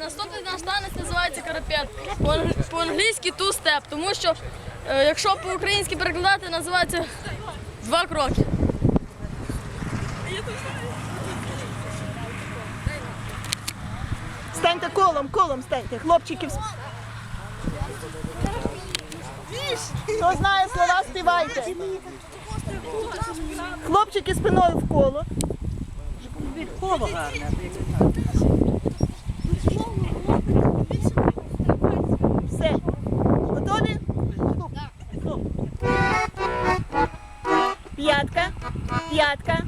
Наступний наш танець називається карапет. По- По-англійськи two step, тому що е, якщо по-українськи перекладати, називається два кроки. Станьте колом, колом станьте, хлопчиків. Хто знає слова, співайте. Хлопчики спиною в коло. Все. П'ятка, п'ятка.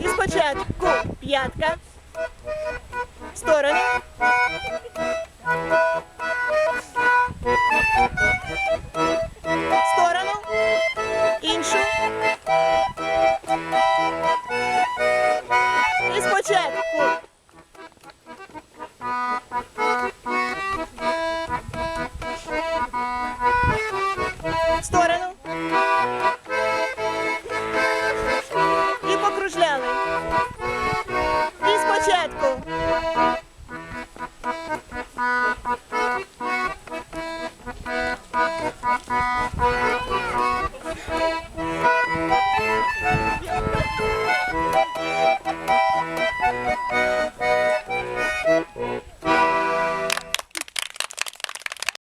І спочатку п'ятка. Сторони. в сторону. І покружляли. І спочатку.